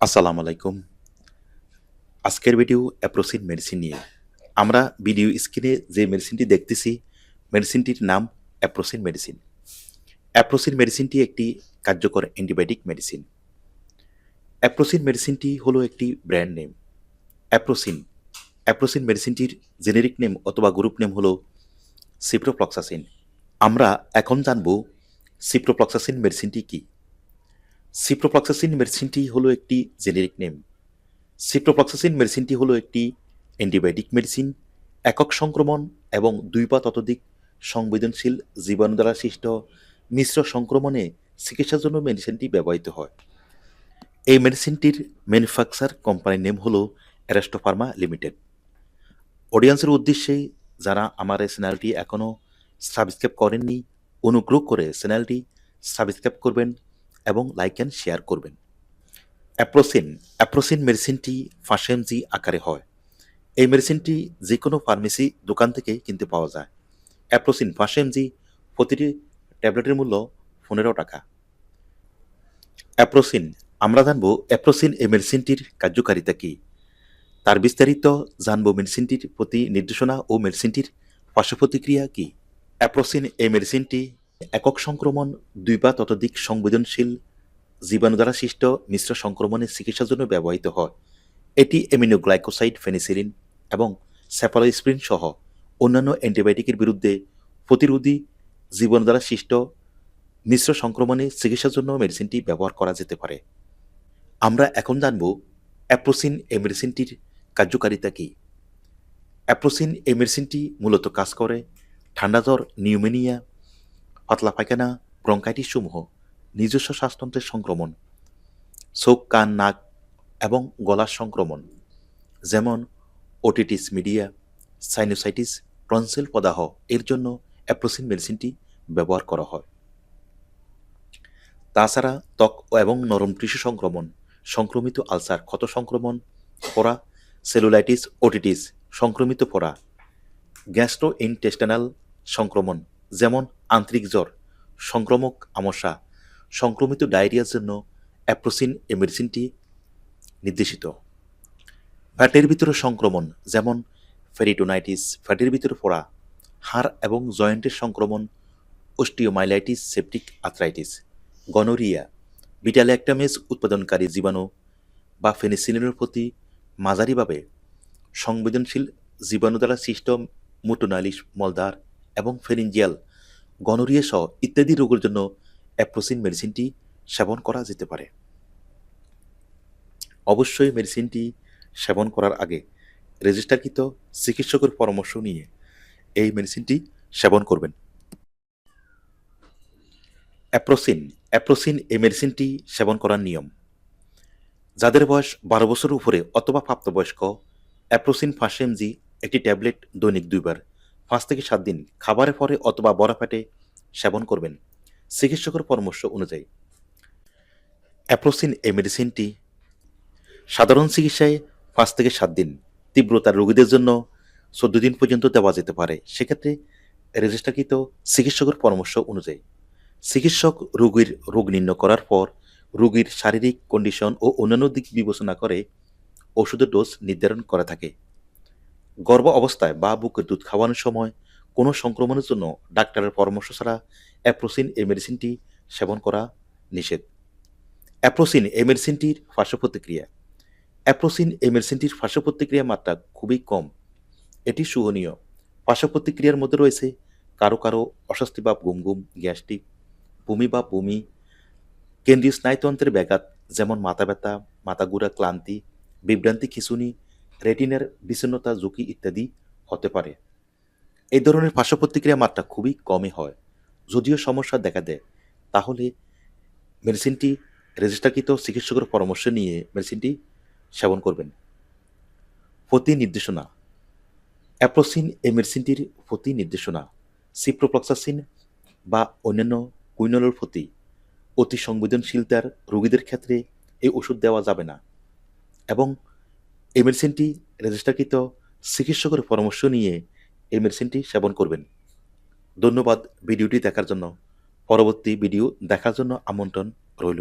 আসসালামু আলাইকুম। আজকের ভিডিও অ্যাপ্রোসিন মেডিসিন নিয়ে। আমরা ভিডিও স্ক্রিনে যে মেডিসিনটি দেখতেছি, মেডিসিনটির নাম অ্যাপ্রোসিন মেডিসিন। অ্যাপ্রোসিন মেডিসিনটি একটি কার্যকর অ্যান্টিবায়োটিক মেডিসিন। অ্যাপ্রোসিন মেডিসিনটি হলো একটি ব্র্যান্ড নেম, অ্যাপ্রোসিন। অ্যাপ্রোসিন মেডিসিনটির জেনেরিক নেম অথবা গ্রুপ নেম হলো সিপ্রোফ্লক্সাসিন আমরা এখন জানব সিপ্রোফ্লক্সাসিন মেডিসিনটি কী। সিপ্রোফ্লক্সাসিন মেডিসিনটি হলো একটি জেনেরিক নেম সিপ্রোফ্লক্সাসিন মেডিসিনটি হলো একটি অ্যান্টিবায়োটিক মেডিসিন একক সংক্রমণ এবং দুই বা ততোধিক সংবেদনশীল জীবাণু দ্বারা সৃষ্ট মিশ্র সংক্রমণে চিকিৎসার জন্য মেডিসিনটি ব্যবহৃত হয়। এই মেডিসিনটির ম্যানুফ্যাকচার কোম্পানির নেম হলো অ্যারেস্টো ফার্মা লিমিটেড অডিয়েন্সের উদ্দেশ্যে যারা আমার এই চ্যানেলটি এখনও সাবস্ক্রাইব করেননি, অনুগ্রহ করে চ্যানেলটি সাবস্ক্রাইব করবেন। এবং লাইক অ্যান্ড শেয়ার করবেন। অ্যাপ্রোসিন অ্যাপ্রোসিন মেডিসিনটি ফাঁসে এমজি আকারে হয়। এই মেডিসিনটি যে কোনো ফার্মেসি দোকান থেকে কিনতে পাওয়া যায়। অ্যাপ্রোসিন ফাঁসে এমজি প্রতিটি ট্যাবলেটের মূল্য পনেরো টাকা। অ্যাপ্রোসিন আমরা জানব অ্যাপ্রোসিন এই মেডিসিনটির কার্যকারিতা কী। তার বিস্তারিত জানব মেডিসিনটির প্রতি নির্দেশনা ও মেডিসিনটির পার্শ্ব প্রতিক্রিয়া কী। অ্যাপ্রোসিন এই মেডিসিনটি একক সংক্রমণ, দুই বা ততোধিক সংবেদনশীল জীবাণু দ্বারা সৃষ্ট মিশ্র সংক্রমণের চিকিৎসার জন্য ব্যবহৃত হয়। এটি এমিনোগ্লাইকোসাইড ফেনিসিলিন এবং স্যাপালোস্প্রিন সহ অন্যান্য অ্যান্টিবায়োটিকের বিরুদ্ধে প্রতিরোধী জীবাণু দ্বারা সৃষ্ট মিশ্র সংক্রমণে চিকিৎসার জন্য মেডিসিনটি ব্যবহার করা যেতে পারে। আমরা এখন জানব অ্যাপ্রোসিন এই মেডিসিনটির কার্যকারিতা কী। অ্যাপ্রোসিন এই মেডিসিনটি মূলত কাজ করে ঠান্ডা জ্বর নিউমোনিয়া পাতলা পায়খানা ব্রঙ্কাইটিস সমূহ নিজস্ব শ্বাসতন্ত্রের সংক্রমণ, চোখ, কান, নাক এবং গলার সংক্রমণ, যেমন ওটিটিস মিডিয়া, সাইনোসাইটিস, টনসিল প্রদাহ, এর জন্য অ্যাপ্রোসিন মেডিসিনটি ব্যবহার করা হয়। তাছাড়া ত্বক এবং নরম টিস্যু সংক্রমণ, সংক্রমিত আলসার ক্ষত সংক্রমণ পড়া সেলুলাইটিস ওটিটিস সংক্রমিত পড়া গ্যাস্ট্রো ইনটেস্টানাল সংক্রমণ যেমন আন্তরিক জ্বর, সংক্রমক আমশা, সংক্রমিত ডায়রিয়ার জন্য অ্যাপ্রোসিন এ মেডিসিনটি নির্দেশিত। ফ্যাটের ভিতরে সংক্রমণ, যেমন ফেরিটোনাইটিস, ফ্যাটের ভিতরে পড়া হাড় এবং জয়েন্টের সংক্রমণ, osteomyelitis, septic arthritis gonorrhoea, beta lactamase উৎপাদনকারী জীবাণু বা ফেনিসিলিনের প্রতি মাঝারিভাবে সংবেদনশীল জীবাণু দ্বারা সৃষ্ট মুটোনালিস মলদার এবং ফেরিঞ্জিয়াল, গনোরিয়া সহ ইত্যাদি রোগের জন্য অ্যাপ্রোসিন মেডিসিনটি সেবন করা যেতে পারে। অবশ্যই মেডিসিনটি সেবন করার আগে রেজিস্টারকৃত চিকিৎসকের পরামর্শ নিয়ে এই মেডিসিনটি সেবন করবেন। অ্যাপ্রোসিন অ্যাপ্রোসিন এই মেডিসিনটি সেবন করার নিয়ম। যাদের বয়স বারো বছর উপরে অথবা প্রাপ্তবয়স্ক, অ্যাপ্রোসিন ফার্স্ট এমজি, একটি ট্যাবলেট দৈনিক দুইবার। পাঁচ থেকে সাত দিন খাবারের পরে অথবা বড়া সেবন করবেন। চিকিৎসকের পরামর্শ অনুযায়ী। অ্যাপ্রোসিন এই মেডিসিনটি সাধারণ চিকিৎসায় পাঁচ থেকে সাত দিন তীব্রতার রোগীদের জন্য চোদ্দ দিন পর্যন্ত দেওয়া যেতে পারে। সেক্ষেত্রে রেজিস্টারকৃত চিকিৎসকের পরামর্শ অনুযায়ী। চিকিৎসক রোগীর রোগ নির্ণয় করার পর রোগীর শারীরিক কন্ডিশন ও অন্যান্য দিক বিবেচনা করে ওষুধের ডোজ নির্ধারণ করা থাকে। গর্ভ অবস্থায় বা বুকের দুধ খাওয়ানোর সময় কোনো সংক্রমণের জন্য ডাক্তারের পরামর্শ ছাড়া অ্যাপ্রোসিন এই মেডিসিনটি সেবন করা নিষেধ। অ্যাপ্রোসিন এই মেডিসিনটির পার্শ্ব প্রতিক্রিয়া অ্যাপ্রোসিন এই মেডিসিনটির পার্শ্ব প্রতিক্রিয়ার মাত্রা খুবই কম। এটি সুহনীয়। পার্শ্ব প্রতিক্রিয়ার মধ্যে রয়েছে কারও কারও অস্বস্তি বা গুম গুম গ্যাস্ট্রিক, বমি বা বমি, কেন্দ্রীয় স্নায়ুতন্ত্রের ব্যাঘাত, যেমন মাথা ব্যথা, মাথা গুড়া ক্লান্তি, বিভ্রান্তি, খিঁচুনি রেটিনের বিচ্ছিন্নতা ঝুঁকি ইত্যাদি হতে পারে। এই ধরনের পার্শ্ব প্রতিক্রিয়া মাত্রা খুবই কমই হয়। যদিও সমস্যা দেখা দেয়, তাহলে মেডিসিনটি রেজিস্টারকৃত চিকিৎসকের পরামর্শ নিয়ে মেডিসিনটি সেবন করবেন। প্রতি নির্দেশনা, অ্যাপ্রোসিন এই মেডিসিনটির প্রতি নির্দেশনা, সিপ্রোপ্লক্সাসিন বা অন্যান্য কুইনলের প্রতি অতি সংবেদনশীলতার রোগীদের ক্ষেত্রে এই ওষুধ দেওয়া যাবে না এবং এই মেডিসিনটি রেজিস্টারকৃত চিকিৎসকের পরামর্শ নিয়ে এই মেডিসিনটি সেবন করবেন। ধন্যবাদ ভিডিওটি দেখার জন্য। পরবর্তী ভিডিও দেখার জন্য আমন্ত্রণ রইল।